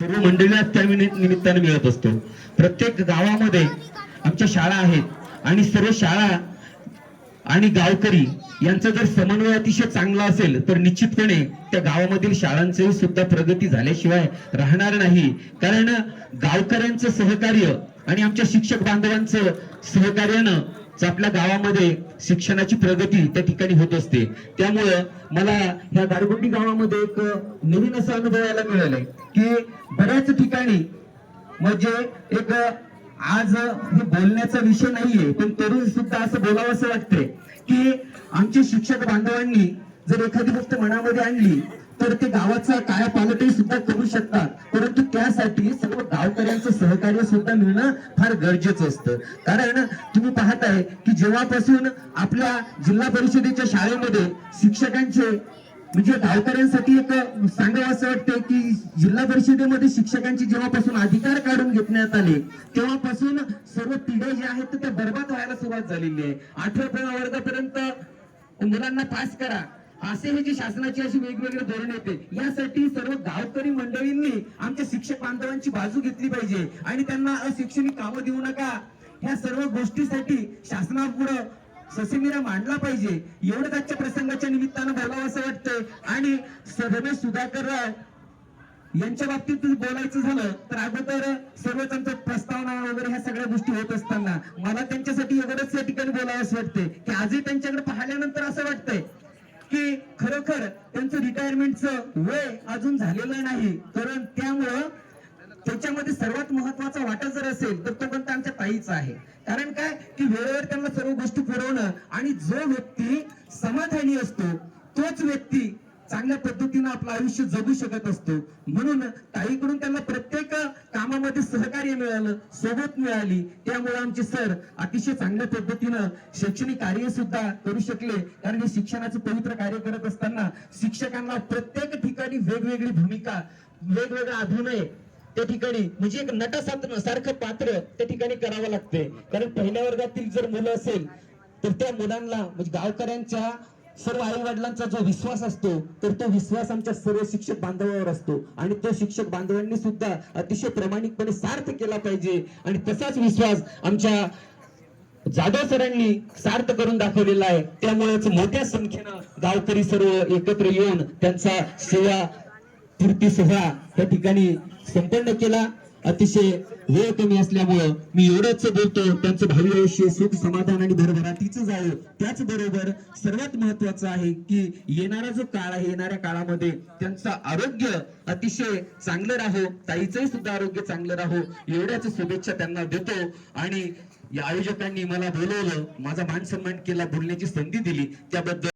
सर्व मंडळीला त्या निमित्ताने मिळत असतो. प्रत्येक गावामध्ये आमच्या शाळा आहेत आणि सर्व शाळा आणि गावकरी यांचा जर समन्वय अतिशय चांगला असेल तर निश्चितपणे त्या गावामधील शाळांचीही सुद्धा प्रगती झाल्याशिवाय राहणार नाही. कारण गावकऱ्यांचं सहकार्य आणि आमच्या शिक्षक बांधवांचं सहकार्यानं आपल्या गावामध्ये शिक्षणाची प्रगती त्या ठिकाणी होत असते. त्यामुळं मला ह्या गारगुंडी गावामध्ये एक नवीन असं अनुभवायला मिळालंय की बऱ्याच ठिकाणी म्हणजे एक आज हे बोलण्याचा विषय नाहीये पण तरुण सुद्धा असं बोलावं असं वाटतंय की आमचे शिक्षक बांधवांनी जर एखादी गोष्ट मनामध्ये आणली तर ते गावाचा कायापालटही सुद्धा करू शकतात. परंतु त्यासाठी सर्व गावकऱ्यांचं सहकार्य सुद्धा मिळणं फार गरजेचं असतं. कारण तुम्ही पाहताय की जेव्हापासून आपल्या जिल्हा परिषदेच्या शाळेमध्ये शिक्षकांचे म्हणजे गावकऱ्यांसाठी एक सांगावं असं वाटतंय की जिल्हा परिषदेमध्ये शिक्षकांचे जेव्हापासून अधिकार काढून घेतण्यात आले तेव्हापासून सर्व पिढ्या ज्या आहेत त्या बर्बाद व्हायला सुरुवात झालेली आहे. अठरा वर्गापर्यंत मुलांना पास करा. असे हे जे शासनाची अशी वेगवेगळे धोरण येते यासाठी सर्व गावकरी मंडळींनी आमच्या शिक्षक बांधवांची बाजू घेतली पाहिजे आणि त्यांना अशैक्षणिक कामं देऊ नका. ह्या सर्व गोष्टीसाठी शासनापुढं ससेमिरा मांडला पाहिजे. एवढंच आजच्या प्रसंगाच्या निमित्तानं बोलावं असं वाटतंय. आणि रमेश सुधाकर राव यांच्या बाबतीत बोलायचं झालं तर अगोदर सर्वच आमचं प्रस्तावना वगैरे ह्या सगळ्या गोष्टी होत असताना मला त्यांच्यासाठी एवढंच या ठिकाणी बोलावं असं वाटतंय. की आजही त्यांच्याकडे पाहिल्यानंतर असं वाटतंय की खरोखर त्यांचं रिटायरमेंटचं वय अजून झालेलं नाही. कारण त्यामुळं त्याच्यामध्ये सर्वात महत्त्वाचा वाटा जर असेल तर तो कोणता आमच्या ताईचा आहे. कारण काय? की वेळेवर त्यांना सर्व गोष्टी पुरवणं आणि जो व्यक्ती समाधानी असतो तोच व्यक्ती चांगल्या पद्धतीनं आपलं आयुष्य जगू शकत असतो. म्हणून ताईकडून त्यांना प्रत्येक कामामध्ये सहकार्य मिळालं सोबत मिळाली. त्यामुळे आमचे सर अतिशय चांगल्या पद्धतीनं शैक्षणिक कार्य सुद्धा करू शकले. कारण हे शिक्षणाचं पवित्र कार्य करत असताना शिक्षकांना प्रत्येक ठिकाणी वेगवेगळी भूमिका वेगवेगळा अभिनय त्या ठिकाणी म्हणजे एक नटासात सारखं पात्र त्या ठिकाणी करावं लागते. कारण पहिल्या वर्गातील जर मुलं असेल तर त्या मुलांना म्हणजे गावकऱ्यांच्या सर्व आई वडिलांचा जो विश्वास असतो तर तो विश्वास आमच्या सर्व शिक्षक बांधवावर असतो. आणि तो शिक्षक बांधवांनी सुद्धा अतिशय प्रामाणिकपणे सार्थ केला पाहिजे. आणि तसाच विश्वास आमच्या जाधव सरांनी सार्थ करून दाखवलेला आहे. त्यामुळेच मोठ्या संख्येनं गावकरी सर्व एकत्र येऊन त्यांचा सेवा कीर्ती सोहळा त्या ठिकाणी संपन्न केला अतिशय वेळ कमी असल्यामुळं मी एवढंच बोलतो त्यांचं भावी आयुष्य सुख समाधान आणि भरभराटीचं जावं. त्याचबरोबर सर्वात महत्वाचं आहे की येणारा जो काळ आहे येणाऱ्या काळामध्ये त्यांचं आरोग्य अतिशय चांगलं राहो ताईचंही सुद्धा आरोग्य चांगलं राहो एवढ्याच शुभेच्छा त्यांना देतो. आणि या आयोजकांनी मला बोलवलं माझा मान सन्मान केला बोलण्याची संधी दिली. त्याबद्दल